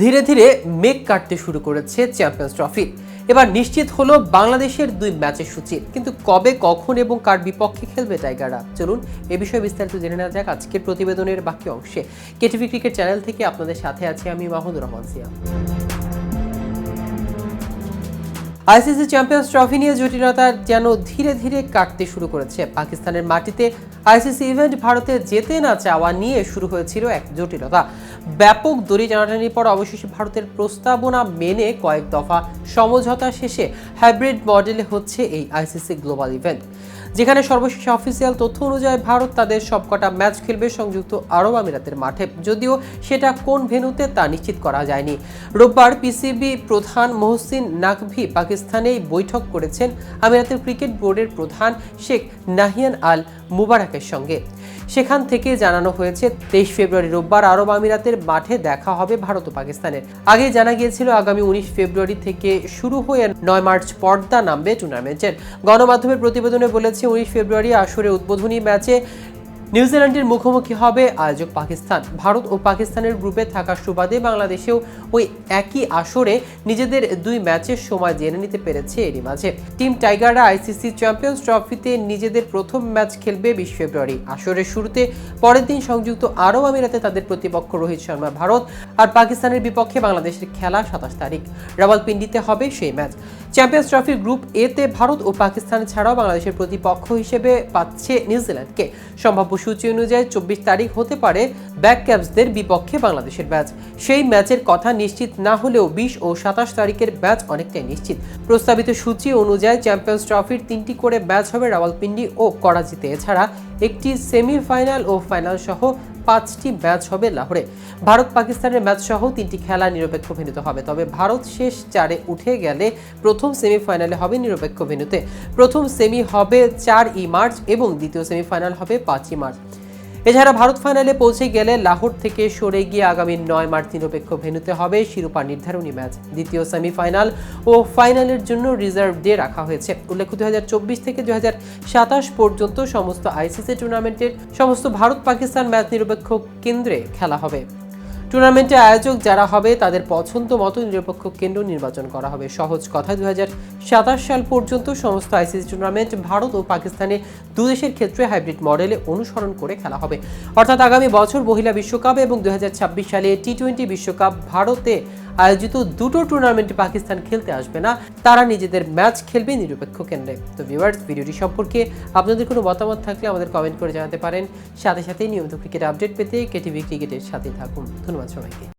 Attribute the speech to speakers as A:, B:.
A: ধীরে ধীরে মেঘ কাটতে শুরু করেছে চ্যাম্পিয়ন্স ট্রফি এবার নিশ্চিত হলো বাংলাদেশের দুই ম্যাচের সূচি। কিন্তু কবে, কখন এবং কার বিপক্ষে খেলবে টাইগাররা? চলুন এ বিষয়ে বিস্তারিত জেনে নেওয়া যাক আজকের প্রতিবেদনের বাকি অংশে। কেটিভি ক্রিকেট চ্যানেল থেকে আপনাদের সাথে আছি আমি মাহমুদুর রহমান সিয়া আইসিসি চ্যাম্পিয়ন্স ট্রফি নিয়ে জটিলতা যেন ধীরে ধীরে কাটতে শুরু করেছে। পাকিস্তানের মাটিতে আইসিসি ইভেন্ট ভারতে যেতে না চাওয়া নিয়ে শুরু হয়েছিল এক জটিলতা। ব্যাপক দড়ি টানাটানির পর অবশেষে ভারতের প্রস্তাবনা মেনে কয়েক দফা সমঝোতা শেষে হাইব্রিড মডেলে হচ্ছে এই আইসিসি গ্লোবাল ইভেন্ট যেখানে সর্বশেষ অফিসিয়াল তথ্য অনুযায়ী ভারত তাদের সবকটা ম্যাচ খেলবে সংযুক্ত আরব আমিরাতের মাঠে। যদিও সেটা কোন ভেন্যুতে তা নিশ্চিত করা যায়নি। রোববার পিসিবি প্রধান মোহসিন নাকভি পাকিস্তানে বৈঠক করেছেন আমিরাতের ক্রিকেট বোর্ডের প্রধান শেখ নাহিয়ান আল মুবারকের সঙ্গে। সেখান থেকে জানানো হয়েছে, তেইশ ফেব্রুয়ারি রোববার আরব আমিরাতের মাঠে দেখা হবে ভারত ও পাকিস্তানের। আগে জানা গিয়েছিল, আগামী উনিশ ফেব্রুয়ারি থেকে শুরু হয়ে নয় মার্চ পর্দা নামবে টুর্নামেন্টের। গণমাধ্যমের প্রতিবেদনে বলেছে, উনিশ ফেব্রুয়ারি আসরে উদ্বোধনী ম্যাচে নিউজিল্যান্ডের মুখোমুখি হবে আয়োজক পাকিস্তান। ভারত ও পাকিস্তানের গ্রুপে থাকার সুবাদে বাংলাদেশেও ওই একই আসরে নিজেদের দুই ম্যাচের সময় জেনে নিতে পেরেছে এরই মাঝে। টিম টাইগাররা আইসিসি চ্যাম্পিয়ন্স ট্রফিতে নিজেদের প্রথম ম্যাচ খেলবে বিশ ফেব্রুয়ারি। আসরের শুরুতে পরের দিন সংযুক্ত আরব আমিরাতে তাদের প্রতিপক্ষ রোহিত শর্মা ভারত আর পাকিস্তানের বিপক্ষে বাংলাদেশের খেলা সাতাশ তারিখ। রাওয়ালপিন্ডিতে হবে সেই ম্যাচ। চ্যাম্পিয়ন্স ট্রফির গ্রুপ এতে ভারত ও পাকিস্তান ছাড়াও বাংলাদেশের প্রতিপক্ষ হিসেবে পাচ্ছে নিউজিল্যান্ডকে। সম্ভাব্য সূচি অনুযায়ী চব্বিশ তারিখ হতে পারে ব্যাক ক্যাপসদের বিপক্ষে বাংলাদেশের ম্যাচ। সেই ম্যাচের কথা নিশ্চিত না হলেও বিশ ও সাতাশ তারিখের ম্যাচ অনেকটাই নিশ্চিত। প্রস্তাবিত সূচি অনুযায়ী চ্যাম্পিয়ন্স ট্রফির তিনটি করে ম্যাচ হবে রাওয়ালপিন্ডি ও করাচিতে। এছাড়া একটি সেমিফাইনাল ও ফাইনাল সহ পাঁচটি ম্যাচ হবে লাহোরে। ভারত পাকিস্তানের ম্যাচ সহ তিনটি খেলা নিরপেক্ষ ভেন্যুতে হবে। তবে ভারত শেষ চারে উঠে গেলে প্রথম সেমিফাইনালে হবে নিরপেক্ষ ভেন্যুতে। প্রথম সেমি হবে চার ই মার্চ এবং দ্বিতীয় সেমিফাইনাল হবে পাঁচই মার্চ। এছাড়া ভারত ফাইনালে পৌঁছে গেলে লাহোর থেকে সরে গিয়ে আগামী নয় মার্চ নিরপেক্ষ ভেন্যুতে হবে শিরোপা নির্ধারণী ম্যাচ। দ্বিতীয় সেমিফাইনাল ও ফাইনালের জন্য রিজার্ভ ডে রাখা হয়েছে। উল্লেখ্য, দুই হাজার চব্বিশ থেকে দুই পর্যন্ত সমস্ত আইসিসি টুর্নামেন্টের সমস্ত ভারত পাকিস্তান ম্যাচ নিরপেক্ষ কেন্দ্রে খেলা হবে। টুর্নামেন্টের আয়োজক যারা হবে, তাদের পছন্দ মতো নিরপেক্ষ কেন্দ্র নির্বাচন করা হবে। সহজ কথা দু হাজার সাতাশ সাল পর্যন্ত সমস্ত আইসিসি টুর্নামেন্ট ভারত ও পাকিস্তানে দু দেশের ক্ষেত্রে হাইব্রিড মডেলে অনুসরণ করে খেলা হবে। অর্থাৎ আগামী বছর মহিলা বিশ্বকাপ এবং দু হাজার ছাব্বিশ সালে টি টোয়েন্টি বিশ্বকাপ ভারতে আয়োজিত দুটো টুর্নামেন্টে পাকিস্তান খেলতে আসবে না, তারা নিজেদের ম্যাচ খেলবে নিরপেক্ষ কেন্দ্রে। তো ভিউয়ার্স ভিডিওটি সম্পর্কে আপনাদের কোনো মতামত থাকলে আমাদের কমেন্ট করে জানাতে পারেন। সাথে সাথে নিয়মিত ক্রিকেট আপডেট পেতে কেটিভি ক্রিকেটের সাথে থাকুন। ধন্যবাদ সবাইকে।